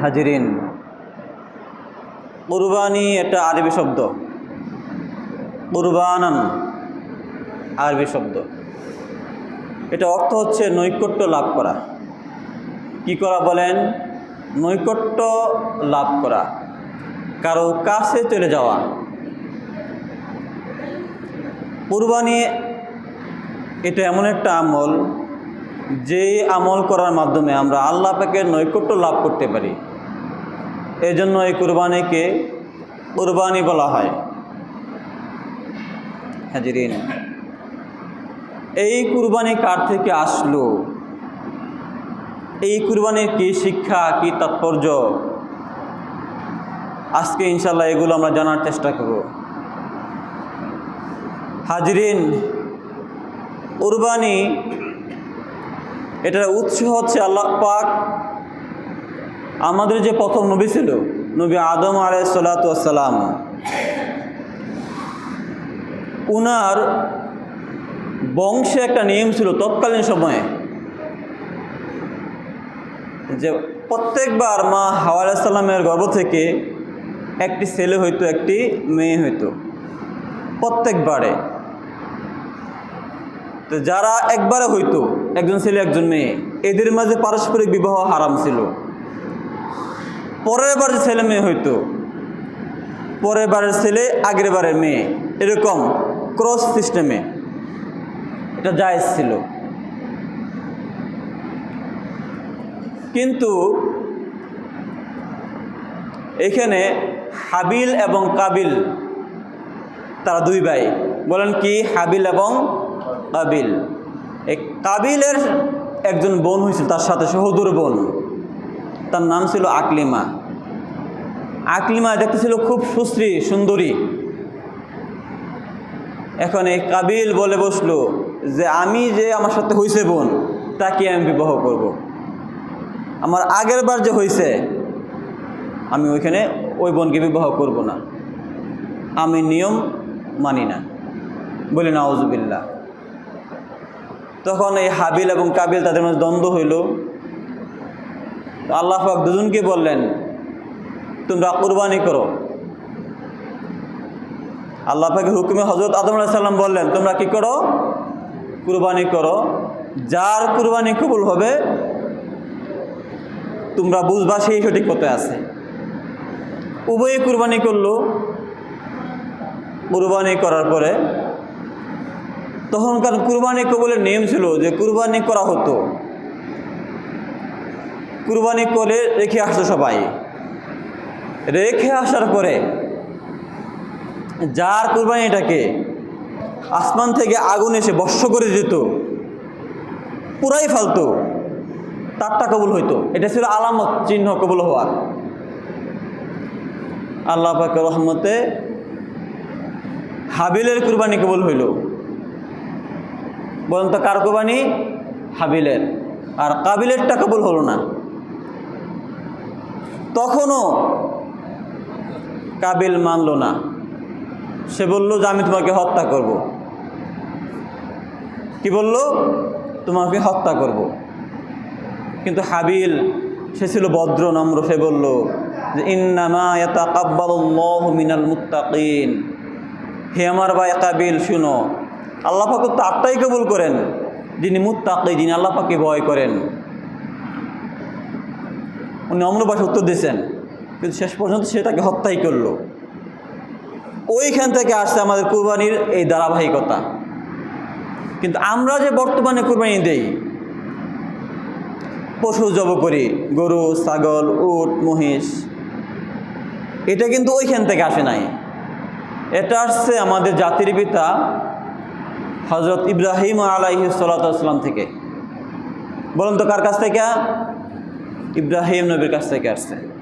হাজিরিন। কুরবানি একটা আরবি শব্দ। কুরবানান আরবি শব্দ। এটা অর্থ হচ্ছে নৈকট্য লাভ করা। কি করা বলেন? নৈকট্য লাভ করা। কারও কাছে চলে যাওয়া। কুরবানি এটা এমন একটা আমল যে আমল করার মাধ্যমে আমরা আল্লাহ পাকের নৈকট্য লাভ করতে পারি। এই জন্য এই কুরবানিকে কুরবানি বলা হয়। হাজিরিন, এই কুরবানি কার থেকে আসলো? এই কুরবানির কি শিক্ষা, কি তাৎপর্য? আজকে ইনশাল্লাহ এগুলো আমরা জানার চেষ্টা করব। হাজিরিন, কুরবানি, এটার উৎস হচ্ছে আল্লাহ পাক আমাদের যে প্রথম নবী ছিল, নবী আদম আলাইসালাম উনার বংশে একটা নিয়ম ছিল তৎকালীন সময়ে যে প্রত্যেকবার মা হাওয়া আলাইসাল্লামের গর্ভ থেকে একটি ছেলে হইতো, একটি মেয়ে হইতো, প্রত্যেকবারে। তো যারা একবারে হইতো, একজন ছেলে, একজন মেয়ে, এদের মাঝে পারস্পরিক বিবাহ হারাম ছিল। পরের বারের ছেলে মেয়ে হইতো। পরের বারের ছেলে, আগের বারের মেয়ে। এরকম ক্রস সিস্টেমে এটা জায়েজ ছিল। কিন্তু এখানে হাবিল এবং কাবিল, তারা দুই ভাই। বলেন কি? হাবিল এবং কাবিল। এই কাবিলের একজন বোন হয়েছিল, তার সাথে সহদুর বোন। তার নাম ছিল আকলিমা। আকলিমা দেখতে ছিল খুব সুশ্রী, সুন্দরী। এখন এই কাবিল বলে বসল যে, আমি যে আমার সাথে হয়েছে বোন, তাকে আমি বিবাহ করব। আমার আগের বার যে হয়েছে আমি ওইখানে ওই বোনকে বিবাহ করব না। আমি নিয়ম মানি না। বলি না আউজবিল্লা তখন এই হাবিল এবং কাবিল তাদের মধ্যে দ্বন্দ্ব হইল। আল্লাহ দুজনকে বললেন তোমরা কুরবানি করো। আল্লাহ পাকের হুকুমে হজরত আদম সাল্লাম বললেন, তোমরা কি করো? কুরবানি করো। যার কুরবানি কবুল হবে, তোমরা বুঝবা সেই সঠিক পথে আছে। উভয়ে কুরবানি করল। কুরবানি করার পরে তখনকার কুরবানি কবুলের নিয়ম ছিল যে কুরবানি করা হতো। কুরবানি করে রেখে আসতো সবাই। রেখে আসার পরে যার কুরবানিটাকে আসমান থেকে আগুন এসে বর্ষ করে যেত পুরাই ফালতো। তারটা কবুল হইতো। এটা ছিল আলামত, চিহ্ন কবুল হওয়ার। আল্লাহ পাকের রহমতে হাবিলের কুরবানি কবুল হইল। বলেন তো, কার কুরবানি? হাবিলের। আর কাবিলেরটা কবুল হলো না। তখনও কাবিল মানল না। সে বলল যে, আমি তোমাকে হত্যা করব। কি বলল? তোমাকে হত্যা করব। কিন্তু হাবিল, সে ছিল ভদ্র, নম্র। সে বলল যে মিনাল মুত্তাকিন। হে আমার ভাই কাবিল, শুনো, আল্লাহ পাক তো আটটাই কবুল করেন। যিনি মুত্তাকি, যিনি আল্লাহ পাকে ভয় করেন। উনি অম্রবাস উত্তর দিয়েছেন কিন্তু শেষ পর্যন্ত সে তাকে হত্যাই করল। ওইখান থেকে আসছে আমাদের কুরবানির এই ধারাবাহিকতা। কিন্তু আমরা যে বর্তমানে কুরবানি দেই, পশু জব করি, গরু, ছাগল, উট, মহিষ, এটা কিন্তু ওইখান থেকে আসে নাই। এটা আসছে আমাদের জাতির পিতা হজরত ইব্রাহিম আলাইহি সালাতাম থেকে। বলুন তো কার কাছ থেকে? ইব্রাহিম নবীর কাছ থেকে আসছে।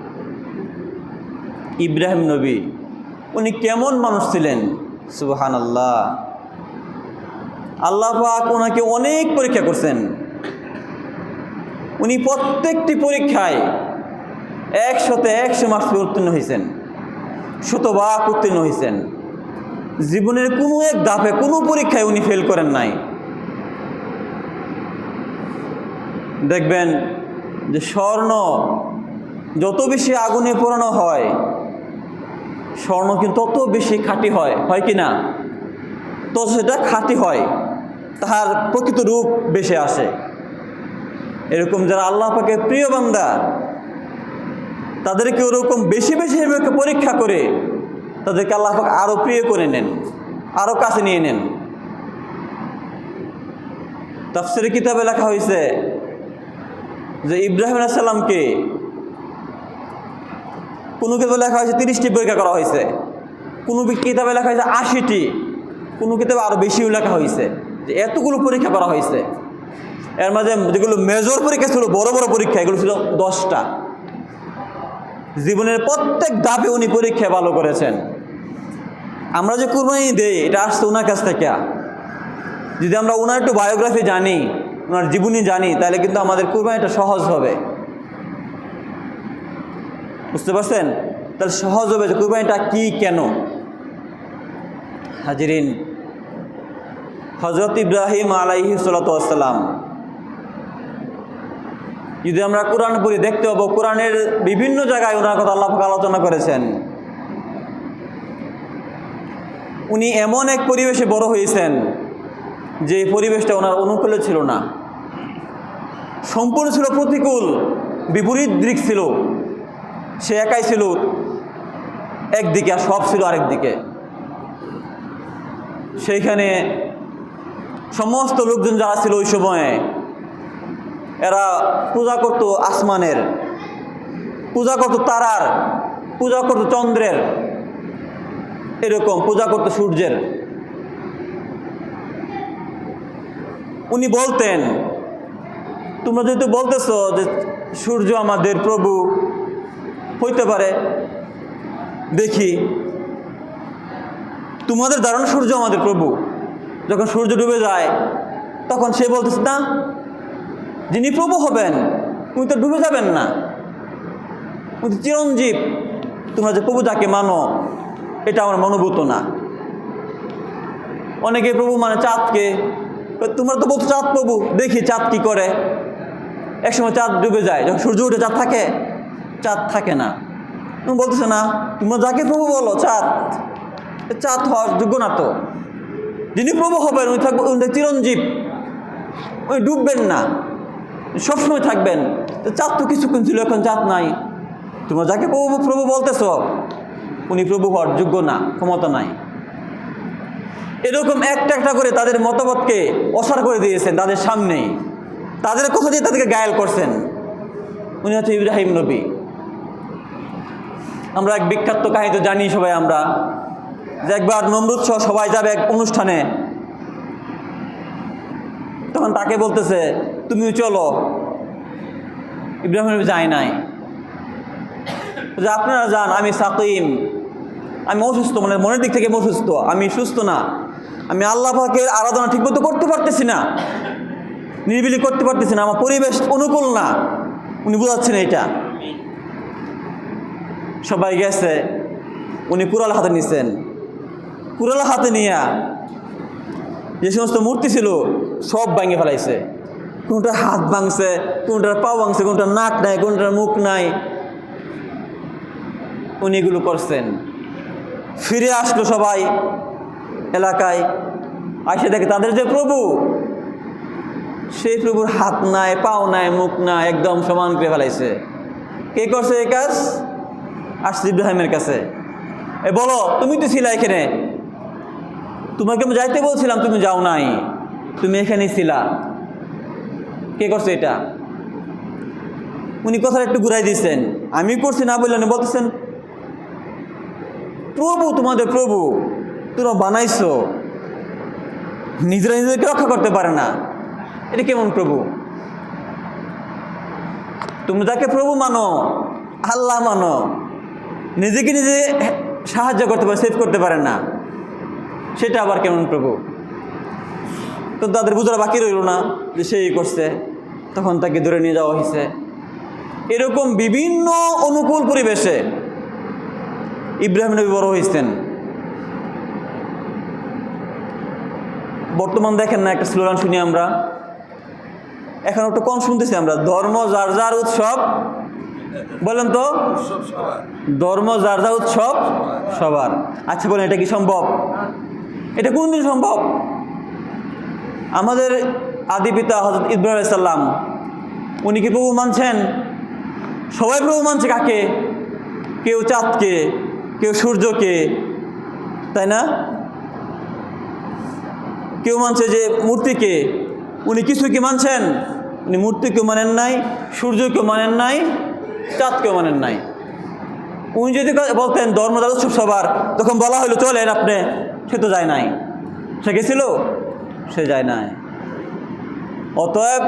ইব্রাহিম নবী, উনি কেমন মানুষ ছিলেন? সুবাহান আল্লাহ আল্লাহ পাক ওনাকে অনেক পরীক্ষা করছেন। উনি প্রত্যেকটি পরীক্ষায় একশোতে একশো মার্কস উত্তীর্ণ হয়েছেন, শতভাগ উত্তীর্ণ হয়েছেন। জীবনের কোনো এক ধাপে কোনো পরীক্ষায় উনি ফেল করেন নাই। দেখবেন যে স্বর্ণ যত বেশি আগুনে পোড়ানো হয় স্বর্ণ কিন্তু তত বেশি খাঁটি হয় হয় কি না? তো সেটা খাঁটি হয়, তাহার প্রকৃত রূপ বেশি আসে। এরকম যারা আল্লাহ পাকে প্রিয় বান্দা, তাদেরকে ওরকম বেশি বেশি পরীক্ষা করে, তাদেরকে আল্লাহ পাক আরও প্রিয় করে নেন আরও কাছে নিয়ে নেন। তাফসির কিতাবে লেখা হয়েছে যে ইব্রাহিম সাল্লামকে কোনো কিতাবে লেখা হয়েছে তিরিশটি পরীক্ষা করা হয়েছে। কোনো কিতাবে লেখা হয়েছে আশিটি। কোনো কিতাবে আরও বেশিও লেখা হয়েছে। যে এতগুলো পরীক্ষা করা হয়েছে। এর মাঝে যেগুলো মেজর পরীক্ষা ছিল, বড় বড় পরীক্ষা, এগুলো ছিল দশটা। জীবনের প্রত্যেক ধাপে উনি পরীক্ষা ভালো করেছেন। আমরা যে কুরবানি দেই, এটা আসছে ওনার কাছ থেকে। যদি আমরা ওনার একটু বায়োগ্রাফি জানি ওনার জীবনী জানি, তাহলে কিন্তু আমাদের কুরবানিটা সহজ হবে। বুঝতে পারছেন? তাহলে সহজ হবে কুরবানিটা কি, কেন? হাজিরিন হজরত ইব্রাহিম আলাইহি সালাতাম যদি আমরা কোরআন পড়ি, দেখতে পাবো কোরআনের বিভিন্ন জায়গায় ওনার কথা আল্লাহ আলোচনা করেছেন। উনি এমন এক পরিবেশে বড় হয়েছেন, যে পরিবেশটা ওনার অনুকূলে ছিল না। সম্পূর্ণ ছিল প্রতিকূল, বিপরীত দিক ছিল। সে একাই ছিল একদিকে আর সব ছিল আরেক দিকে সেইখানে সমস্ত লোকজন যারা ছিল ওই সময়ে, এরা পূজা করত আসমানের, পূজা করত তারার, পূজা করত চন্দ্রের, এরকম পূজা করত সূর্যের। উনি বলতেন, তোমরা যেহেতু বলতেছ যে সূর্য আমাদের প্রভু হইতে পারে। দেখি। তোমাদের ধারণা সূর্য আমাদের প্রভু। যখন সূর্য ডুবে যায়, তখন সে বলতেছে, না, যিনি প্রভু হবেন, উনি তো ডুবে যাবেন না। উনি চিরঞ্জীব। তোমরা যে প্রভু যাকে মানো, এটা আমার মনোভূত না। অনেকে প্রভু মানে চাঁদকে। তোমরা তো বলতো চাঁদ প্রভু। দেখি চাঁদ কি করে। একসময় চাঁদ ডুবে যায়। যখন সূর্য উঠে চাঁদ থাকে চাঁদ থাকে না। তুমি বলতেছে, না, তোমরা যাকে প্রভু বলো, চাঁদ। চাঁদ হওয়ার যোগ্য না তো। যিনি প্রভু হবেন, উনি থাকবেন, উনি চিরঞ্জীব। উনি ডুববেন না। সবসময় থাকবেন। চাঁদ তো কিছুক্ষণ ছিল, এখন চাঁদ নাই। তোমরা যাকে প্রভু প্রভু বলতেছ, উনি প্রভু হওয়ার যোগ্য না, ক্ষমতা নাই। এরকম একটা একটা করে তাদের মতামতকে অসার করে দিয়েছেন তাদের সামনেই। তাদের কথা দিয়ে তাদেরকে গায়াল করছেন। উনি হচ্ছে ইব্রাহিম নবী। আমরা এক বিখ্যাত কাহিনী তো জানি সবাই আমরা, যে একবার নমরুদ সহ সবাই যাবে এক অনুষ্ঠানে। তখন তাকে বলতেছে তুমিও চলো। ইব্রাহিম যায় নাই। যে আপনারা যান, আমি সাকিম, আমি অসুস্থ মানে মনের দিক থেকে অসুস্থ, আমি সুস্থ না। আমি আল্লাহ পাকের আরাধনা ঠিকমতো করতে পারতেছি না। নিরিবিলি করতে পারতেছি না, আমার পরিবেশ অনুকূল না। উনি বোঝাচ্ছেন এটা। সবাই গেছে। উনি কুড়াল হাতে নিছেন। কুড়াল হাতে নিয়ে যে সমস্ত মূর্তি ছিল, সব ভাঙে ফেলাইছে। কোনটার হাত ভাঙছে, কোনটার পা ভাঙছে, কোনটার নাক নাই, কোনটার মুখ নাই। উনি এগুলো করছেন। ফিরে আসলো সবাই এলাকায়। আসে দেখে তাদের যে প্রভু, সেই প্রভুর হাত নাই, পাও নাই, মুখ নাই, একদম সমান করে ফেলাইছে। কে করছে এই কাজ? আসছে ইব্রাহিমের কাছে। এ বলো, তুমি তো ছিলা এখানে। তোমাকে আমি যাইতে বলছিলাম, তুমি যাও নাই। তুমি এখানেই ছিলা। কে করছে এটা? উনি কথাটা একটু ঘুরাই দিয়েছেন আমি করছি না বললেন বলতেছেন, প্রভু, তোমাদের প্রভু তোমরা বানাইছো। নিজেরা নিজেদেরকে রক্ষা করতে পারে না। এটা কেমন প্রভু? তুমি যাকে প্রভু মানো, আল্লাহ মানো। নিজেকে নিজে সাহায্য করতে পারে সেভ করতে পারে না। সেটা আবার কেমন প্রভু? তো তাদের বুঝার বাকি রইল না, যে সেই করছে, তখন তাকে ধরে নিয়ে যাওয়া হয়েছে এরকম বিভিন্ন অনুকূল পরিবেশে ইব্রাহিম নবী বড় হয়েছেন বর্তমান দেখেন না, একটা স্লোগান শুনি আমরা। এখন একটু কম শুনতেছি আমরা, ধর্ম যার যার উৎসব বলেন তো? ধর্ম যার যা উৎসব, সবার। আচ্ছা বলেন, এটা কি সম্ভব? এটা কোন দিন সম্ভব? আমাদের আদি পিতা হজরত ইব্রাহিম সাল্লাম উনি কি প্রভু মানছেন? সবাই প্রভু মানছে কাকে? কেউ চাঁদকে, কেউ সূর্যকে, তাই না? কেউ মানছে যে মূর্তিকে, উনি কিছু কি মানছেন? উনি মূর্তিকেও মানেন নাই সূর্যকেও মানেন নাই চাঁদকেও মানেন নাই। উনি যদি বলতেন ধর্মদার উৎসব সবার তখন বলা হলো চলেন আপনি। সে তো যায় নাই। সে গেছিল, সে যায় নাই। অতএব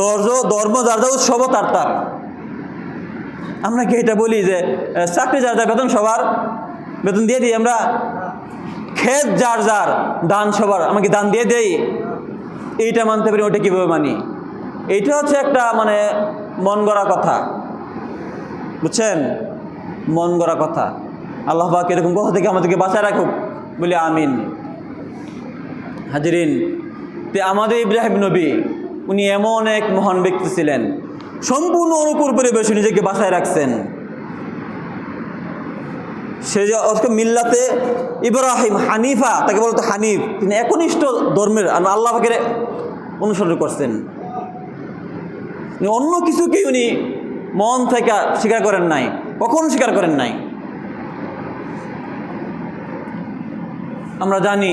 দর্জ ধর্ম যার যা উৎসব, তার তার। আমরা কি এটা বলি যে চাকরি যার যার, বেতন সবার? বেতন দিয়ে দিই আমরা। ক্ষেত যার যার, দান সবার আমাকে দান দিয়ে দেই? এইটা মানতে পারি, ওটা কীভাবে মানি? এইটা হচ্ছে একটা মানে মন গড়া কথা। বুঝছেন? মন গড়া কথা। আল্লাহ পাক এরকম কথা থেকে আমাদেরকে বাঁচায় রাখুক। বলে আমিন। হাজিরিন, তে আমাদের ইব্রাহিম নবী, উনি এমন এক মহান ব্যক্তি ছিলেন। সম্পূর্ণ অনুকূল পরিবেশে নিজেকে বাঁচায় রাখছেন। সে যে আজকে মিল্লাতে ইব্রাহিম হানিফা, তাকে বলতো হানিফ। তিনি একনিষ্ঠ ধর্মের আল্লাহ পাকের অনুসরণ করছেন। অন্য কিছুকে উনি মন থেকে স্বীকার করেন নাই, কখনো স্বীকার করেন নাই। আমরা জানি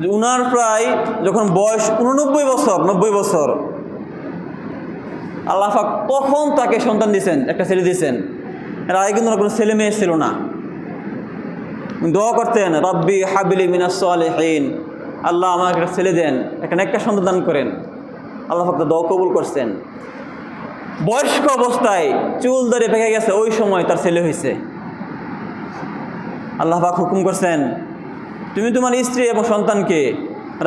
যে উনার প্রায় যখন বয়স উননব্বই বছর, নব্বই বছর, আল্লাহ পাক তখন তাকে সন্তান দিয়েছেন, একটা ছেলে দিয়েছেন। এর আগে কিন্তু কোনো ছেলে মেয়ে ছিল না। দোয়া করতেন, রব্বি হাবিলি মিনাসহীন আল্লাহ আমাকে একটা ছেলে দেন এখানে একটা সন্তান দান করেন। আল্লাহ তার দোয়া কবুল করছেন। বয়স্ক অবস্থায় চুল ধরে পেকে গেছে, ওই সময় তার ছেলে হয়েছে। আল্লাহ পাক হুকুম করছেন, তুমি তোমার স্ত্রী এবং সন্তানকে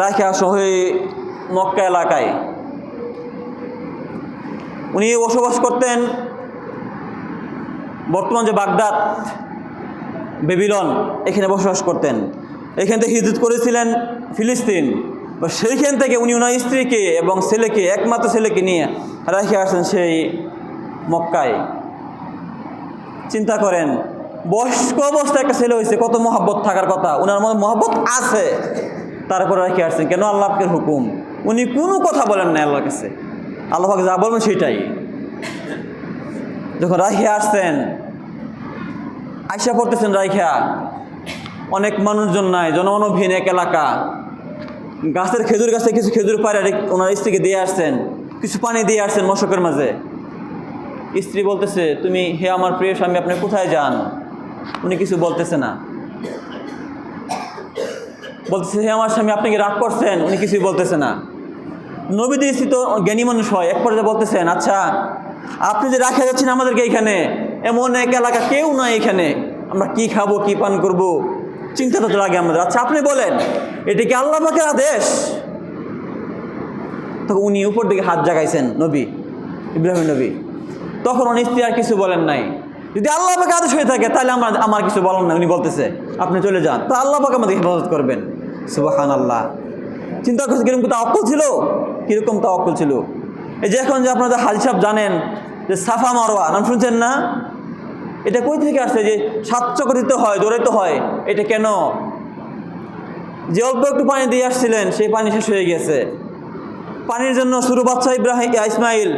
রাখে আসো হয়ে মক্কা এলাকায়। উনি বসবাস করতেন বর্তমান যে বাগদাদ, বেবিলন, এখানে বসবাস করতেন। এখান থেকে হিজরত করেছিলেন ফিলিস্তিন। সেইখান থেকে উনি ওনার স্ত্রীকে এবং ছেলেকে, একমাত্র ছেলেকে নিয়ে রেখে আসেন সেই মক্কায়। চিন্তা করেন, বয়স্ক অবস্থায় একটা ছেলে হয়েছে, কত মহাব্বত থাকার কথা। ওনার মধ্যে মহাব্বত আছে, তারপরে রেখে আসছেন। কেন? আল্লাহকে হুকুম। উনি কোনো কথা বলেন না আল্লাহর কাছে। আল্লাহকে যা বলবেন সেটাই। যখন রাখিয়া আসছেন, আইসা পড়তেছেন রাইখা অনেক মানুষজন নাই, জনমানবহীন এক এলাকা। গাছের খেজুর গাছে কিছু খেজুর পাড়ে রেখ- ওনার স্ত্রীকে দিয়ে আসছেন। কিছু পানি দিয়ে আসছেন মশকের মাঝে। স্ত্রী বলতেছে, তুমি হে আমার প্রিয় স্বামী, আপনি কোথায় যান? উনি কিছু বলতেছে না। বলতেছে, হে আমার স্বামী, আপনি কি রাগ করছেন? উনি কিছুই বলতেছে না। নবী দিয়েছি তো জ্ঞানী মানুষ হয়, এক পর্যায়ে বলতেছেন আচ্ছা আপনি যে রাখা যাচ্ছেন আমাদেরকে এখানে, এমন এক এলাকা কেউ নাই এখানে। আমরা কি খাব, কি পান করব? চিন্তা তো লাগে আমাদের। আচ্ছা আপনি বলেন, এটা কি আল্লাহ পাকের আদেশ? তখন উনি উপর দিকে হাত জাগাইছেন নবী ইব্রাহিম নবী। তখন উনি আর কিছু বলেন নাই। যদি আল্লাহ পাকে আদেশ হয়ে থাকে, তাহলে আমার আমার কিছু বলেন না উনি বলতেছে, আপনি চলে যান। তো আল্লাহ পাকে আমাদের হেফাজত করবেন। সুবাহান আল্লাহ চিন্তা করছে কীরকম তা অকল ছিল? কীরকম তা অকল ছিল? এই যে এখন যে আপনাদের হাজি সাহেব জানেন যে সাফা মারোয়া নাম শুনছেন না? এটা কই থেকে আসছে যে দিতে হয় দৌড়াইতে হয়? এটা কেন? যে অল্প একটু পানি দিয়ে আসছিলেন, সেই পানি শেষ হয়ে গেছে। পানির জন্য শুরু বাচ্চা ইব্রাহিম ইসমাইল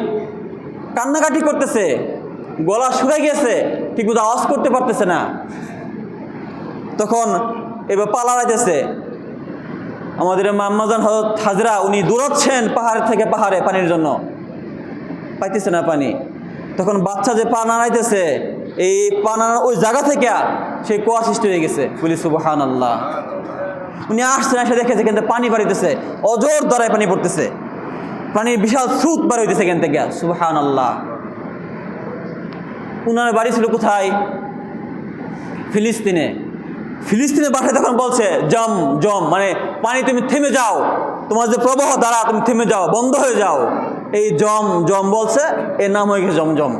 কান্নাকাটি করতেছে। গলা শুকাই গেছে, ঠিক মতো আওয়াজ করতে পারতেছে না। তখন এবার পালা রাইতেছে আমাদের মাম্মাজান হাজরা, উনি দৌড়াচ্ছেন পাহাড় থেকে পাহাড়ে পানির জন্য। পাইতেছে না পানি। তখন বাচ্চা যে পা নাড়াইতেছে এই পা নাড়ার ওই জায়গা থেকে সেই কুয়া সৃষ্টি হয়ে গেছে। বলি সুবাহান আল্লাহ উনি আসছেন, এসে দেখেছে কিন্তু পানি বাড়িতেছে অজোর দ্বারায় পানি পড়তেছে। পানির বিশাল স্রোত বার হইতেছে এখান থেকে। সুবাহান আল্লাহ উনার বাড়ি ছিল কোথায়? ফিলিস্তিনে। ফিলিস্তিনের বাসায় তখন বলছে, জম জম। মানে পানি, তুমি থেমে যাও। তোমার যে প্রবাহ দ্বারা তুমি থেমে যাও, বন্ধ হয়ে যাও। এই জম জম বলছে, এর নাম হয়ে গেছে জমজম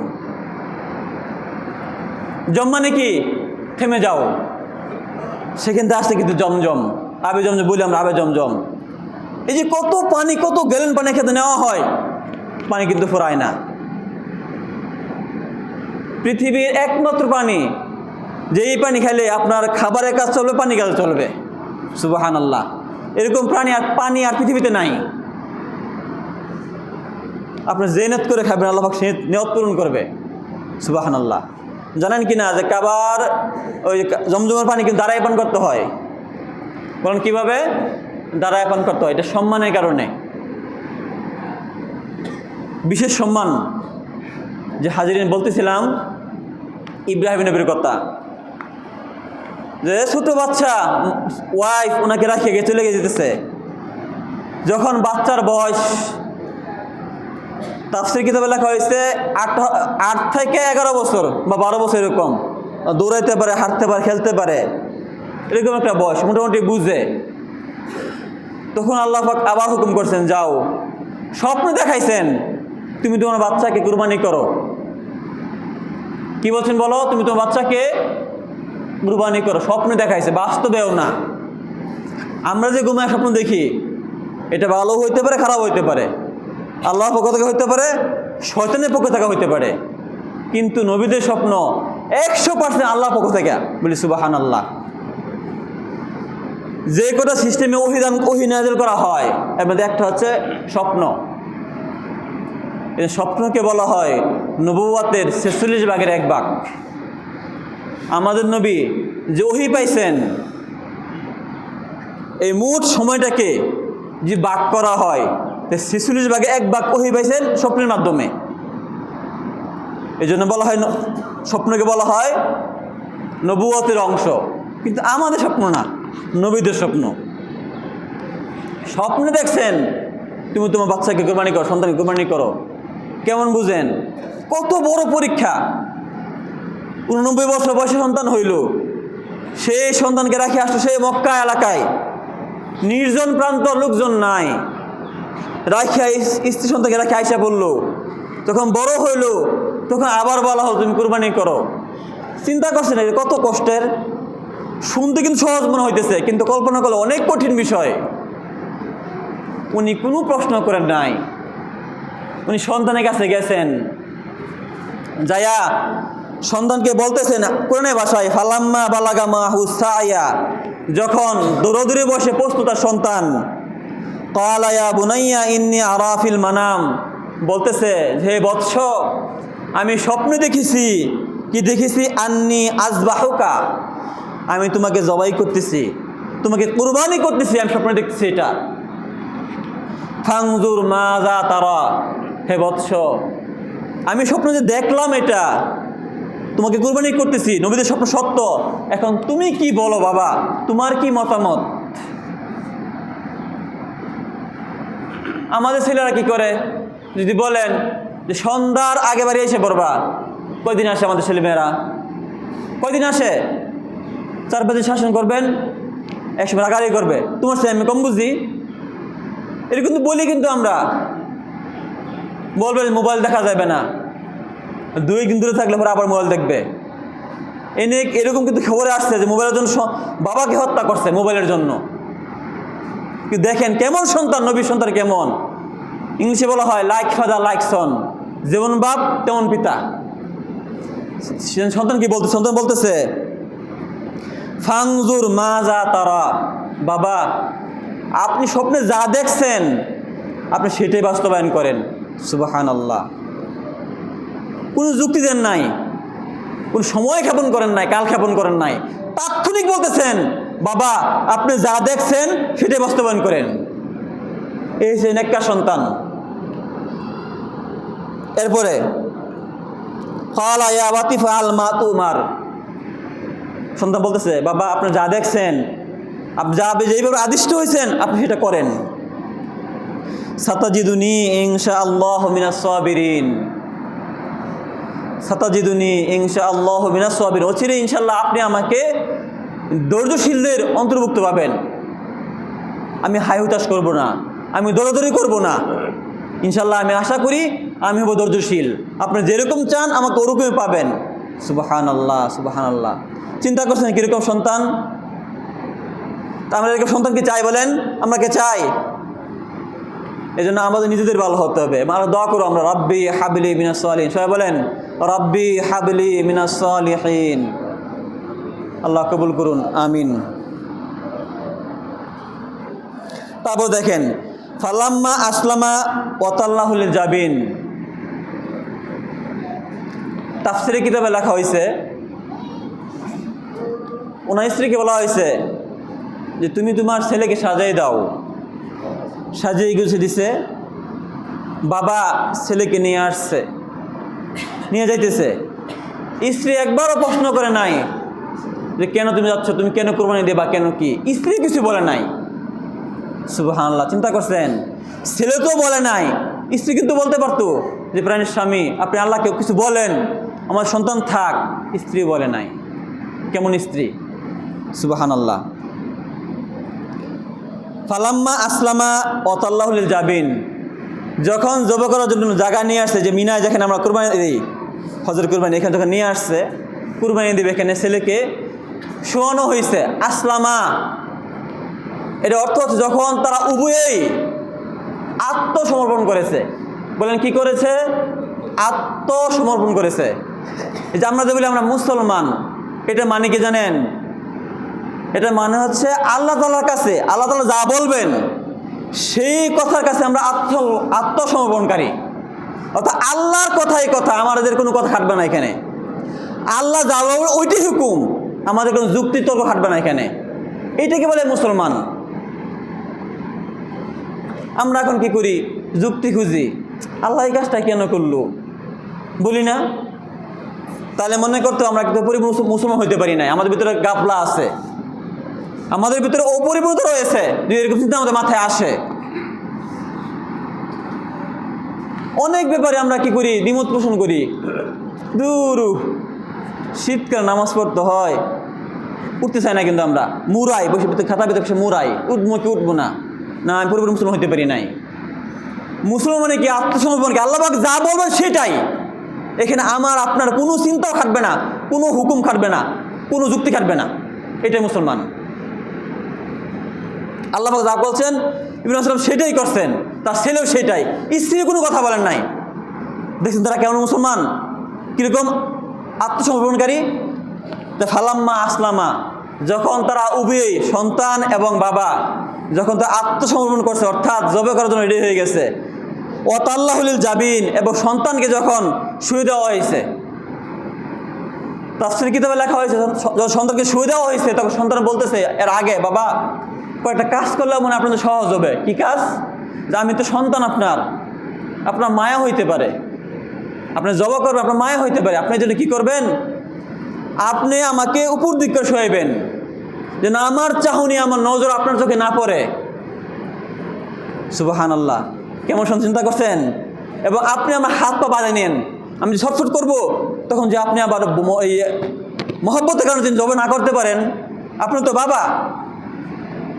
জম মানে কি? থেমে যাও। সেখান থেকে আসছে কিন্তু জমজম। আবে জমজম বলি আমরা, আবে জমজম। এই যে কত পানি, কত গ্যালেন পানি খেতে নেওয়া হয়, পানি কিন্তু ফুরায় না। পৃথিবীর একমাত্র পানি যে এই পানি খেলে আপনার খাবারের কাজ চলবে, পানি কাজ চলবে। সুবাহান আল্লাহ এরকম প্রাণী আর পানি আর পৃথিবীতে নাই। আপনি যে নেত করে খাবেন, আল্লাহ নিয়ত পূরণ করবে। সুবাহান আল্লাহ জানেন কি না যে কাবার ওই জমজমের পানি কিন্তু দাঁড়ায় পান করতে হয়। বলেন কীভাবে? দাঁড়ায় পান করতে হয়। এটা সম্মানের কারণে। বিশেষ সম্মান যে হাজিরিন বলতেছিলাম, ইব্রাহিম নবীর কথা। যে ছোট বাচ্চা ওয়াইফ ওনাকে রাখিয়ে চলে গিয়ে যেতেছে। যখন বাচ্চার বয়স তাফসির কিতাবে লেখা হয়েছে, আট আট থেকে এগারো বছর বা বারো বছর এরকম। দৌড়াইতে পারে, হাঁটতে পারে, খেলতে পারে। এরকম একটা বয়স, মোটামুটি বুঝে। তখন আল্লাহ আবার হুকুম করছেন, যাও। স্বপ্ন দেখাইছেন, তুমি তোমার বাচ্চাকে কুরবানি করো। কি বলছেন বলো? তুমি তোমার বাচ্চাকে কুরবানি করো। স্বপ্ন দেখাইছে, বাস্তবেও না। আমরা যে ঘুমায় স্বপ্ন দেখি, এটা ভালো হইতে পারে, খারাপ হইতে পারে। আল্লাহর পক্ষ থেকে হইতে পারে, শয়তানের পক্ষ থেকে হইতে পারে। কিন্তু নবীদের স্বপ্ন একশো পার্সেন্ট আল্লাহর পক্ষ থেকে। বলি সুবাহান আল্লাহ যে কটা সিস্টেমে অহিদান অহিনাজল করা হয়, এর মধ্যে একটা হচ্ছে স্বপ্ন। স্বপ্নকে বলা হয় নবুয়াতের ছেচল্লিশ ভাগের এক ভাগ। আমাদের নবী যে ওহি পাইছেন, এই মোট সময়টাকে যে বাক করা হয় ছেচল্লিশ ভাগে এক বাক ওহি পাইছেন স্বপ্নের মাধ্যমে। এই জন্য বলা হয় স্বপ্নকে বলা হয় নবুয়তের অংশ। কিন্তু আমাদের স্বপ্ন না, নবীদের স্বপ্ন। স্বপ্নে দেখছেন, তুমি তোমার বাচ্চাকে কোরবানি করো, সন্তানকে কোরবানি করো। কেমন বুঝেন? কত বড় পরীক্ষা। উননব্বই বছর বয়সে সন্তান হইল। সেই সন্তানকে রাখি আসলো সেই মক্কা এলাকায়। নির্জন প্রান্ত লোকজন নাই। রাখিয়া স্ত্রী সন্তানকে রাখি আইসা বলল। তখন বড় হইল। তখন আবার বলা হলো, তুমি কোরবানি করো। চিন্তা করছেন কত কষ্টের? শুনতে কিন্তু সহজ মনে হইতেছে, কিন্তু কল্পনা করলে অনেক কঠিন বিষয়। উনি কোনো প্রশ্ন করেন নাই। উনি সন্তানের কাছে গেছেন। যায়া সন্তানকে বলতেছেন কোরআনে ভাষায়, ফালাম্মা বালাগামা হুসাইয়া যখন দৌড়দৌড়ে বসে প্রস্তুত সন্তান কালায়া বুনাইয়া ইন্নি আরাফিল মানাম। বলতেছে, হে বৎস, আমি স্বপ্ন দেখেছি। কি দেখেছি? আন্নি আজবাহুকা আমি তোমাকে জবাই করতেছি, তোমাকে কুরবানি করতেছি, আমি স্বপ্নে দেখতেছি এটা। ফাংজুর মাজা তারা। হে বৎস, আমি স্বপ্ন যে দেখলাম এটা, তোমাকে কুরবানি করতেছি। নবীদের স্বপ্ন সত্য। এখন তুমি কি বলো বাবা? তোমার কি মতামত? আমাদের ছেলেরা কি করে? যদি বলেন যে সন্ধ্যার আগে বাড়ি এসে পড়বা। কয়দিন আসে আমাদের ছেলেমেয়েরা? কয়দিন আসে? চার পাঁচ শাসন করবেন একসময় রাগারি করবে। তোমার ছেলে আমি কম বুঝি। এটা কিন্তু বলি কিন্তু আমরা। বলবেন মোবাইল দেখা যাবে না। দুই দিন দূরে থাকলে পরে আবার মোবাইল দেখবে। এনে এরকম কিন্তু খবরে আসছে যে মোবাইলের জন্য স- বাবাকে হত্যা করছে মোবাইলের জন্য। দেখেন কেমন সন্তান নবী সন্তান কেমন? ইংলিশে বলা হয় লাইক ফাদার লাইক সন যেমন বাপ, তেমন পিতা। সন্তান কি বলতে, সন্তান বলতেছে ফাংজুর মা যা তারা। বাবা, আপনি স্বপ্নে যা দেখছেন, আপনি সেটাই বাস্তবায়ন করেন। সুবাহান আল্লাহ কোনো যুক্তি দেন নাই। কোন সময় ক্ষেপণ করেন নাই, কাল ক্ষেপণ করেন নাই। তাৎক্ষণিক বলতেছেন বাবা, আপনি যা দেখছেন, সেটাই বাস্তবায়ন করেন। এই সে নেককার সন্তান। এরপরে ফালা বাতিফা আল মা তুমার সন্তান বলতেছে, বাবা, আপনি যা দেখছেন, আপনি যা যেইভাবে আদিষ্ট হয়েছেন, আপনি সেটা করেন। সাতাজিদুনি ইনশা আল্লাহ মিনাস সাবিরিন। সাতাজিদুনি ইনশা আল্লাহ মিনাস সাবির অচিরে ইনশাল্লাহ আপনি আমাকে ধৈর্যশীলদের অন্তর্ভুক্ত পাবেন আমি হাই হুতাশ করব না, আমি দৌড়াদৌড়ি করব না। ইনশাল্লাহ আমি আশা করি আমি হব ধৈর্যশীল আপনি যেরকম চান আমাকে ওরকমই পাবেন। সুবাহান আল্লাহ সুবাহান আল্লাহ চিন্তা করছেন কীরকম সন্তান? তা আমরা এরকম সন্তানকে চাই বলেন? আমরা কে চাই? এই জন্য আমাদের নিজেদের ভালো হতে হবে। আমরা দোয়া করো আমরা, রাব্বি হাবিলি সোয়ালিন সবাই বলেন, রব্বি হাবলি মিনাস আল্লাহ কবুল করুন, আমিন। তারপর দেখেন, ফালাম্মা আসলামা ওতাল্লাহুল জাবিন। তাফসিরে কিতাবে লেখা হয়েছে, ওনার স্ত্রীকে বলা হয়েছে যে, তুমি তোমার ছেলেকে সাজাই দাও। সাজিয়ে গুছিয়ে দিছে, বাবা ছেলেকে নিয়ে আসছে, নিয়ে যাইতেছে। স্ত্রী একবারও প্রশ্ন করে নাই যে কেন তুমি যাচ্ছ, তুমি কেন কোরবানি দেবা, কেন কি? স্ত্রী কিছু বলে নাই। সুবহানাল্লাহ, চিন্তা করছেন? ছেলে তো বলে নাই। স্ত্রী কিন্তু বলতে পারতো যে, প্রাণীর স্বামী, আপনি আল্লাহকে কিছু বলেন। আমার সন্তান থাক, স্ত্রী বলে নাই। কেমন স্ত্রী? সুবাহান আল্লাহ ফালাম্মা আসলামা অতাল্লাহুল জাবিন। যখন জব করার জন্য জায়গা নিয়ে আসছে যে মিনায় যেখানে আমরা কুরবানি দিই হজর কুরবানি, এখানে যখন নিয়ে আসছে, কুরবানি দিবে এখানে ছেলেকে শোয়ানো হয়েছে আসলামা। এটা অর্থ হচ্ছে যখন তারা উভয়েই আত্মসমর্পণ করেছে। বলেন কি করেছে? আত্মসমর্পণ করেছে। এই যে আমরা যে বলি আমরা মুসলমান, এটা মানে কি জানেন? এটা মানে হচ্ছে আল্লাহ তালার কাছে, আল্লাহ তালা যা বলবেন, সেই কথার কাছে আমরা আত্ম, আত্মসমর্পণকারী। অর্থাৎ আল্লাহর কথাই কথা, আমাদের কোনো কথা খাটবে না এখানে। আল্লাহ যা বলবেন ওইটি হুকুম। আমাদের কোনো যুক্তি তর্ক খাটবে না এখানে। এইটাকে বলে মুসলমান? আমরা এখন কি করি? যুক্তি খুঁজি। আল্লাহ এই কাজটা কেন করল? বলি না? তাহলে মনে করতো আমরা কিন্তু মুসলমান হইতে পারি নাই। আমাদের ভিতরে গাফলা আছে। আমাদের ভিতরে অপরিপূর্ণতা রয়েছে। যদি এরকম চিন্তা আমাদের মাথায় আসে। অনেক ব্যাপারে আমরা কি করি? দ্বিমত পোষণ করি। দূর। শীতকাল নামাজ পড়তে হয়। উঠতে চাই না কিন্তু আমরা। মুরাই, বসে খাতা ভিতরে বসে মুরাই। উঠবো কি উঠবো না? না, আমি পুরোপুরি মুসলমান হইতে পারি নাই। মুসলমান মানে কি? আত্মসমর্পণ কি? আল্লাহ পাক যা বলবেন সেটাই। এখানে আমার, আপনার কোনো চিন্তাও খাটবে না, কোনো হুকুম খাটবে না, কোনো যুক্তি খাটবে না। এটাই মুসলমান। আল্লাহবাক যা বলছেন, ইবরাহিম আসলাম সেটাই করছেন। তার ছেলেও সেটাই। স্ত্রী কোনো কথা বলেন নাই। দেখছেন তারা কেমন মুসলমান? কীরকম? আত্মসমর্পণকারী? ফালাম্মা আসলামা, যখন তারা উভয়ই সন্তান এবং বাবা, যখন তারা আত্মসমর্পণ করছে, অর্থাৎ জবে করার জন্য রেডি হয়ে গেছে অতাল্লাহুলিল জাবিন এবং সন্তানকে যখন শুয়ে দেওয়া হয়েছে, তাফসির কিতাবে লেখা হয়েছে যখন সন্তানকে শুয়ে দেওয়া হয়েছে, তখন সন্তান বলতেছে, এর আগে, বাবা কয়েকটা কাজ করলে মনে আপনাদের সহজ হবে। কি কাজ? যে আমি তো সন্তান আপনার আপনার মায়া হইতে পারে। আপনি জবা করবেন আপনার মায়া হইতে পারে। আপনি জন্য কি করবেন? আপনি আমাকে উপর দিক শোয়াইবেন। যেন আমার চাহনি, আমার নজর আপনার চোখে না পড়ে। সুবাহান আল্লাহ কেমন চিন্তা করছেন? এবং আপনি আমার হাত পা বাঁধে নেন আমি যে ছটফট করব, তখন যে আপনি আবার মহব্বতের কারণে যদি জবে না করতে পারেন আপনি তো বাবা,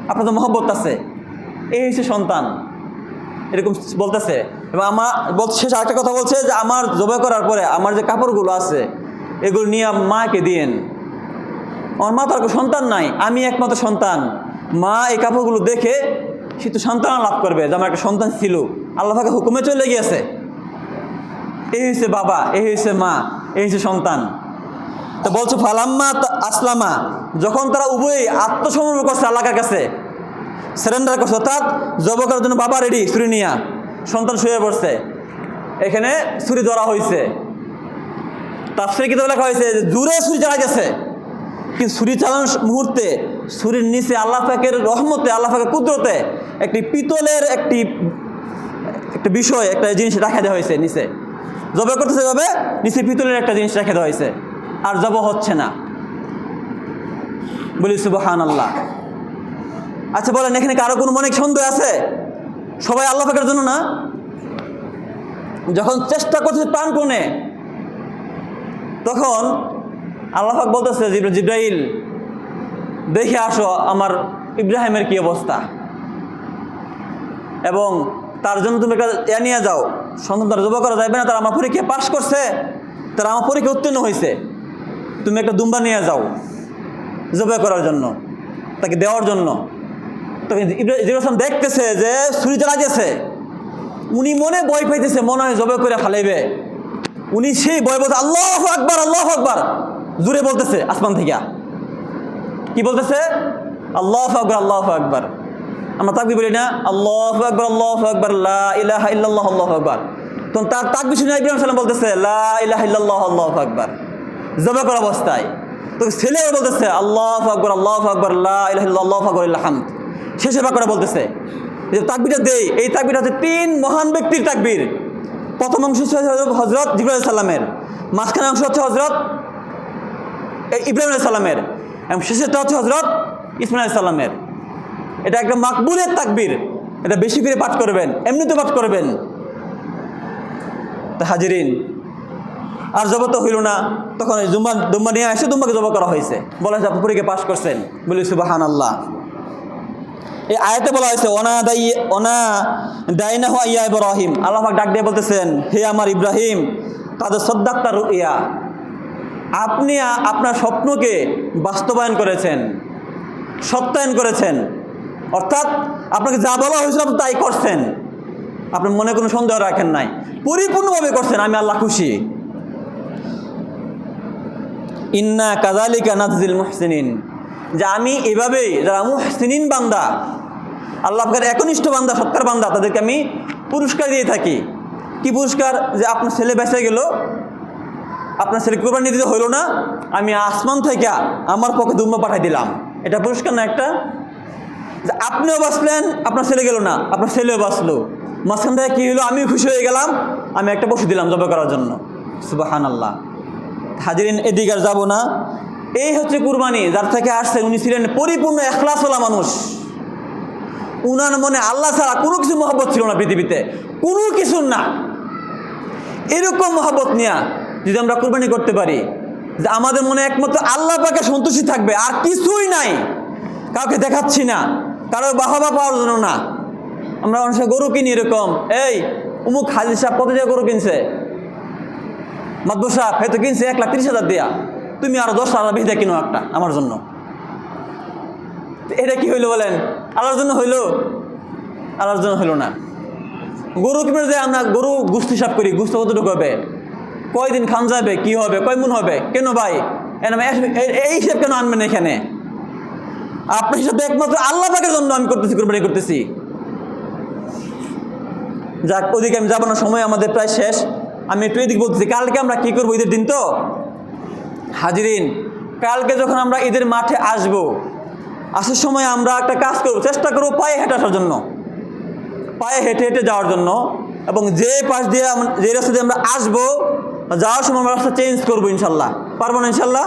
আপনার তো মহব্বত আছে। এই হচ্ছে সন্তান। এরকম বলতেছে। এবং আমার শেষ আরেকটা কথা বলছে যে আমার জবাই করার পরে আমার যে কাপড়গুলো আছে, এগুলো নিয়ে মাকে দিয়েন। আমার মা তার সন্তান নাই, আমি একমাত্র সন্তান। মা এই কাপড়গুলো দেখে সে তো সন্তান লাভ করবে যে আমার একটা সন্তান ছিল। আল্লাহ পাকে হুকুমে চলে গিয়েছে। এই হয়েছে বাবা, এই হয়েছে মা, এই হয়েছে সন্তান। তো বলছো, ফালাম্মা আসলামা। যখন তারা উভয়ই আত্মসমর্পণ করছে আল্লাহর কাছে সারেন্ডার করছে, অর্থাৎ জব করার জন্য বাবা রেডি ছুরি নিয়া। সন্তান শুয়ে পড়ছে। এখানে ছুরি ধরা হয়েছে তাফসিরে কিতাবে লেখা হয়েছে যে ছুরি চালা গেছে। কিন্তু ছুরি চালানোর মুহূর্তে ছুরির নিচে আল্লাহ পাকের রহমতে, আল্লাহ পাকের কুদরতে একটি পিতলের একটি, একটা বিষয়, একটা জিনিস রাখা দেওয়া হয়েছে নিচে। জবে করতেছে এভাবে, নিচে পিতলের একটা জিনিস রেখে দেওয়া হয়েছে আর জব হচ্ছে না। বলি সুবহান আল্লাহ আচ্ছা বলেন, এখানে কারও কোনো মনে সন্দেহ আছে? সবাই আল্লাহ পাকের জন্য না? যখন চেষ্টা করছে প্রাণপণে, তখন আল্লাহাক বলতেছে, জিব্রা- জিব্রাইল, দেখে আসো আমার ইব্রাহিমের কি অবস্থা। এবং তার জন্য তুমি একটা ইয়া নিয়ে যাও। সন্তান তার জবা করা যাবে না, তারা আমার পরীক্ষা পাশ করছে, তারা আমার পরীক্ষা উত্তীর্ণ হয়েছে তুমি একটা দুম্বা নিয়ে যাও, জবা করার জন্য, তাকে দেওয়ার জন্য। ইব্রাহিম দেখতেছে যে ছুরি চালা গেছে উনি মনে বই পাইতেছে, মনে হয় জবে করে ফালাইবে। উনি সেই বয় বলতে আল্লাহ আকবার আল্লাহ আকবার। জুড়ে বলতেছে আসমান থেকে। কি বলতেছে? আল্লাহ আকবর আল্লাহ আকবর। আমরা তাকবি বলি না, আল্লাহ আকবর আল্লাহ আকবর ইলাহা ইল্লাল্লাহ, আল্লাহ আকবর। তখন তার তাকবি শুনে ইব্রাহিম সালাম বলতেছে, লা ইলাহা ইল্লাল্লাহ, আল্লাহ আকবর। জবে করা অবস্থায়। তো ছেলেও বলতেছে, আল্লাহ আকবর আল্লাহ আকবর, লা ইলাহা আল্লাহ আকবর হামদ শেষে বাকরা বলতেছে যে তাকবিটা দেই। এই তাকবিটা হচ্ছে তিন মহান ব্যক্তির তাকবির। প্রথম অংশ হচ্ছে হজরত জিবরাইল সাল্লামের মাঝখানে অংশ হচ্ছে হজরত ইব্রাহিম সালামের। এবং শেষেরটা হচ্ছে হজরত ইসমাইল সালামের। এটা একটা মাকবুলের তাকবির। এটা বেশি করে পাঠ করবেন, এমনিতে পাঠ করবেন। তা হাজিরিন, আর জব তো হইল না। তখন ওই জুম্বা দুম্বা নিয়ে এসে দুম্বাকে জব করা হয়েছে। বলা হয়েছে আপনি পাশ করছেন। বলি সুবাহান আল্লাহ এই আয়াতে বলা হয়েছে অনা দাই অনা দাইনা হওয়া ইয়া ইব্রাহিম। আল্লাহ ডাক দিয়ে বলতেছেন, হে আমার ইব্রাহিম তাদের সদ্দাক্তার ইয়া আপনি আপনার স্বপ্নকে বাস্তবায়ন করেছেন, সত্যায়ন করেছেন। অর্থাৎ আপনাকে যা বলা হয়েছিল তাই করছেন। আপনি মনে কোনো সন্দেহ রাখেন নাই। পরিপূর্ণভাবে করছেন, আমি আল্লাহ খুশি। ইন্না কাজালিকা নাজিল মুহসিনিন। যে আমি এভাবেই, যারা মুহসিনিন বান্দা আল্লাহ আপনার একনিষ্ঠ বান্দা, সৎকার বান্দা, তাদেরকে আমি পুরস্কার দিয়ে থাকি। কি পুরস্কার? যে আপনার ছেলে বেঁচে গেল, আপনার ছেলে কোরবানি দিতে হইল না, আমি আসমান থেকে আমার পক্ষে দুম্বা পাঠাই দিলাম। এটা পুরস্কার না একটা? যে আপনিও বাঁচলেন, আপনার ছেলে গেল না, আপনার ছেলেও বাঁচলো। মাঝখান থেকে কী হলো আমিও খুশি হয়ে গেলাম, আমি একটা পশু দিলাম জবে করার জন্য। সুবাহান আল্লাহ হাজিরিন এদিকে আর যাব না। এই হচ্ছে কুরবানি, যার থেকে আসছেন উনি ছিলেন পরিপূর্ণ এখলাসওয়ালা মানুষ। উনার মনে আল্লাহ ছাড়া কোনো কিছু মহব্বত ছিল না পৃথিবীতে, কোনো কিছু না। এরকম মহব্বত নিয়া যদি আমরা কুরবানি করতে পারি, যে আমাদের মনে একমাত্র আল্লাহ পাকে সন্তুষ্টি থাকবে, আর কিছুই নাই। কাউকে দেখাচ্ছি না, কারও বাহবা পাওয়ার জন্য না। আমরা অনেক গরু কিনি এরকম, এই উমুক হাজির সাহেব কত জায়গায় গরু কিনছে? মাদবু সাহেব হয়তো কিনছে এক লাখ তিরিশ হাজার দেয়া। তুমি আরও দশ হাজার বেশি কিনো একটা, আমার জন্য। এটা কি হইল বলেন? আল্লাহর জন্য হইল? আল্লাহর জন্য হইল না। গরু কিনে যে আমরা গরু গুস্তি সাপ করি, গুস্ত কতটুকু হবে? কয়দিন খান যাবে, কি হবে, কয় মন হবে? কেন ভাই? এ- এই হিসেব কেন আনবেন এখানে? আপনার হিসাবে একমাত্র আল্লাহ পাকের জন্য আমি করতেছি, কোরবানি করতেছি। যাক, ওদিকে আমি যাব না, সময় আমাদের প্রায় শেষ। আমি একটু এদিকে বলতেছি, কালকে আমরা কি করব ঈদের দিন তো? হাজিরিন, কালকে যখন আমরা ঈদের মাঠে আসব, আসার সময় আমরা একটা কাজ করব, চেষ্টা করব পায়ে হেঁটে আসার জন্য। পায়ে হেঁটে হেঁটে যাওয়ার জন্য এবং যে পাশ দিয়ে যে রাস্তা দিয়ে আমরা আসব, যাওয়ার সময় আমরা রাস্তা চেঞ্জ করব ইনশাল্লাহ। পারব না ইনশাল্লাহ?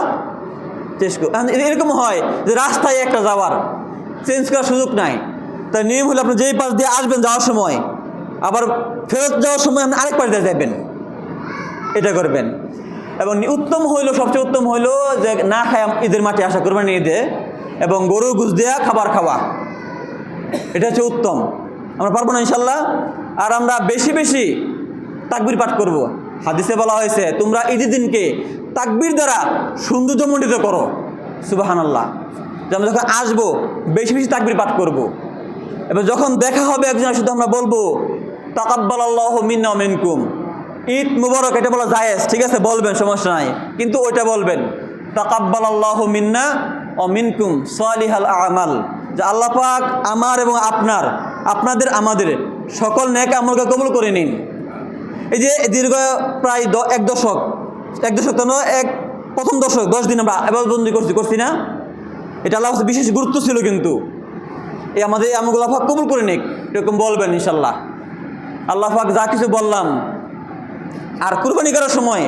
চেঞ্জ করব। এরকম হয় যে রাস্তায় একটা যাওয়ার চেঞ্জ করার সুযোগ নাই। তাই নিয়ম হলে আপনি যেই পাশ দিয়ে আসবেন যাওয়ার সময়, আবার ফেরত যাওয়ার সময় আপনি আরেক পাশ দিয়ে যাবেন। এটা করবেন। এবং উত্তম হইল, সবচেয়ে উত্তম হইল যে না খায় ঈদের মাঠে আসা কোরবানি ঈদে এবং গরু ঘুষ দেয়া খাবার খাওয়া। এটা হচ্ছে উত্তম। আমরা পারব না ইনশাল্লাহ। আর আমরা বেশি বেশি তাকবির পাঠ করব। হাদিসে বলা হয়েছে, তোমরা ঈদের দিনকে তাকবির দ্বারা সৌন্দর্যমণ্ডিত করো। সুবাহান আল্লাহ যে আমরা যখন আসব, বেশি বেশি তাকবির পাঠ করব। এবার যখন দেখা হবে একজনের সাথে আমরা বলব তাকাব্বাল আল্লাহ মিন্না মিনকুম। ঈদ মুবারক, এটা বলা জায়েজ, ঠিক আছে? বলবেন, সমস্যা নাই। কিন্তু ওইটা বলবেন। তাকাব্বাল আল্লাহ মিন্না ও মিনকুম সালিহাল আমাল। যে আল্লাহ পাক আমার এবং আপনার, আপনাদের আমাদের সকল নেক আমলকে কবুল করে নিন। এই যে দীর্ঘ প্রায় এক দশক এক দশক তো এক, প্রথম দশক, দশ দিন আমরা এবার বন্দি করছি করছি না? এটা আল্লাহ বিশেষ গুরুত্ব ছিল কিন্তু। এই আমাদের আমলগুলো পাক কবুল করে নিক, এরকম বলবেন ইনশাল্লাহ আল্লাহ পাক যা কিছু বললাম আর কুরবানি করার সময়,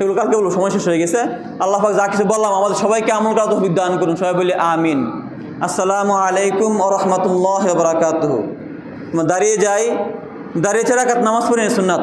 এগুলো কালকে বলব, সময় শেষ হয়ে গেছে। আল্লাহ পাক যা কিছু বললাম, আমাদের সবাইকে আমল করা তৌফিক দান করুন, সবাই বলি আমিন। আসসালামু আলাইকুম ও রহমতুল্লাহ বরাকাত দাঁড়িয়ে যাই, দাঁড়িয়ে ছাড়া নামাজ পড়ে সুন্নাত।